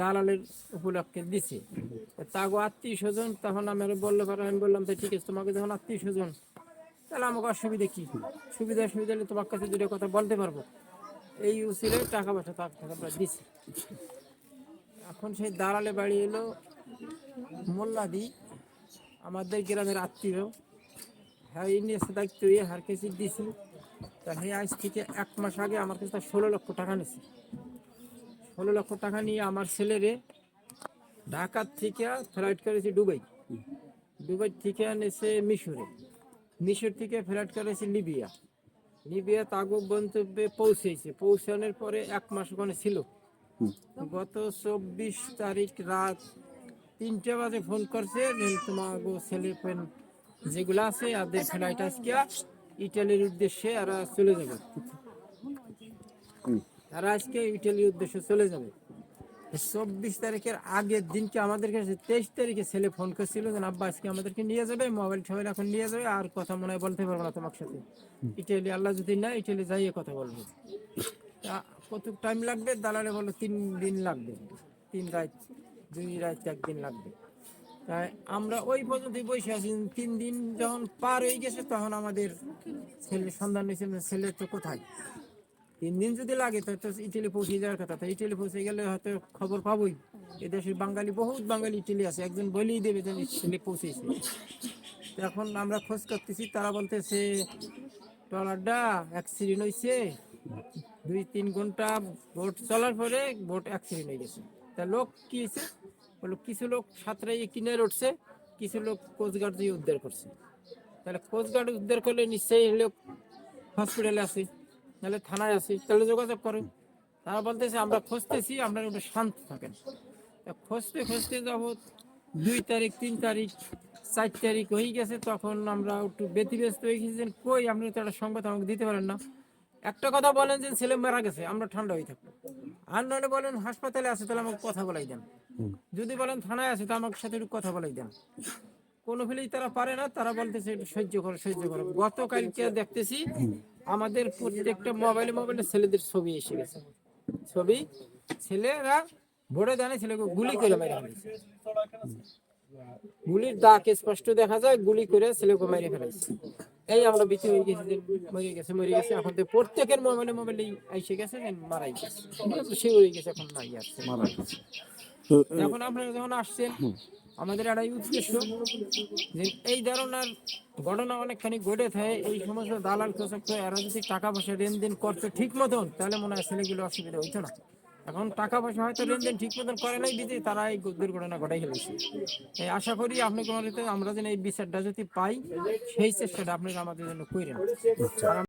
দালালের উপলক্ষে দিছে। তাগো আত্মীয় স্বজন তখন আমি বললে পরে আমি বললাম তো ঠিক আছে, তোমাকে যখন আত্মীয় স্বজন, তাহলে আমাকে অসুবিধা কি? সুবিধা অসুবিধা হলে তোমার কাছে দুটো কথা বলতে পারব। এই উচিলে টাকা পয়সা তার টাকা আমরা দিছি। এখন সেই দালালে বাড়ি এলো মোল্লাদি আমাদের গ্রামের আত্মীয় হ্যাঁ এসে দায়িত্ব হার কেসি দিছি। তা আজ থেকে এক মাস আগে আমার কাছে ষোলো লক্ষ টাকা নিয়েছে ষোলো লক্ষ টাকা নিয়ে আমার ছেলেরে ঢাকার থেকে ফ্লাইট করেছি দুবাই। দুবাই থেকে এনেছে মিশরে। মিশর থেকে ফ্লাইট করেছি লিবিয়া। লিবিয়া তাগো গন্তব্যে পৌঁছেছে। পৌঁছানোর পরে এক মাস ওখানে ছিল। গত চব্বিশ তারিখ রাত তিনটে বাজে ফোন করছে তোমার ছেলে পেন যেগুলো আছে, আদের ফ্লাইট আজকে ইটালির উদ্দেশ্যে আর চলে যাবে। তারা আজকে ইটালির উদ্দেশ্যে চলে যাবে। চব্বিশ তারিখের আগের দিনকে আমাদের কাছে তেইশ তারিখে ছেলে ফোন করছিল যে, আব্বা, আজকে আমাদেরকে নিয়ে যাবে মোবাইল টোবাইল এখন নিয়ে যাবে, আর কথা মনে হয় বলতে পারব না তোমার সাথে। ইটালি আল্লাহ যদি না ইটালি যাইয়ে কথা বলব। তা কত টাইম লাগবে? দালালে বলো তিন দিন লাগবে। তিন রাত, দুই রাত একদিন লাগবে। তাই আমরা ওই পর্যন্ত বসে আছি। তিন দিন যখন পার হয়ে গেছে, তখন আমাদের ছেলে সন্ধান হয়েছে ছেলে তো কোথায়? তিন দিন যদি লাগে তো ইটালি পৌঁছে যাওয়ার কথা। তো ইটালি পৌঁছে গেলে হয়তো খবর পাবোই। এদেশের বাঙালি, বহুত বাঙালি ইটালি আছে। একজন বলেই দেবে যে ছেলে পৌঁছেছে। এখন আমরা খোঁজ করতেছি, তারা বলতেছে, ট্রলারটা অ্যাক্সিডেন্ট হয়েছে দুই, তিন ঘণ্টা বোট চলার পরে বোট অ্যাক্সিডেন্ট হয়ে গেছে। তা লোক কি হয়েছে বলো কিছু লোক সাঁতরাইয়ে কিনারে উঠছে কিছু লোক কোস্টগার্ড দিয়ে উদ্ধার করছে। তাহলে কোস্টগার্ড উদ্ধার করলে নিশ্চয়ই লোক হসপিটালে আছে। নাহলে থানায় আছে তাহলে যোগাযোগ করো। তারা বলতেছে আমরা খুঁজতেছি আপনারা একটু শান্ত থাকেন। খুঁজতে খুঁজতে যাব দুই তারিখ তিন তারিখ চার তারিখ হয়ে গেছে তখন আমরা একটু ব্যতিব্যস্ত হয়ে গেছি কই আপনি তো একটা সংবাদ আমাকে দিতে পারেন না। একটা কথা বলেন যে ছেলে মারা গেছে আমরা ঠান্ডা হয়ে থাকব। আর নইলে বলেন হাসপাতালে আছে তাহলে আমাকে কথা বলাই দেন। যদি বলেন থানায় আছে তো আমার সাথে একটু কথা বলাই দেন। কোনো ফেলেই তারা পারে না তারা বলতেছে একটু সহ্য করো সহ্য করো। গতকালকে দেখতেছি আমাদের প্রত্যেকটা মোবাইলে মোবাইলে ছেলেদের ছবি এসে গেছে। ছবি ছেলেরা ভোরে দানে ছেলেকে গুলি করে মেরে ফেলেছে। গুলির দাগ স্পষ্ট দেখা যায় গুলি করে ছেলেকে মেরে ফেলেছে। এই আমরা বিচে হয়ে গেছি যে মরে গেছে মরে গেছে। এখন তো প্রত্যেকের মোবাইলে মোবাইলে এসে গেছে মারাই গেছে। সে হয়ে গেছে এখন নাই তো এখন আপনারা যখন আসছেন আমাদের একটা উদ্দেশ্য যে এই ধরনের ঘটনা অনেকখানি ঘটে থাকে, এই সমস্ত দালাল কৃষক এরা যদি টাকা পয়সা লেনদেন করতো ঠিক মতন, তাহলে মনে হয় ছেলেগুলো অসুবিধা হইতো না। এখন টাকা পয়সা হয়তো লেনদেন ঠিক মতন করে নাই দিতে তারা এই দুর্ঘটনা ঘটাই ফেলেছে। এই আশা করি আপনি কোনো আমরা যেন এই বিচারটা যদি পাই, সেই চেষ্টাটা আপনারা আমাদের জন্য করেন আর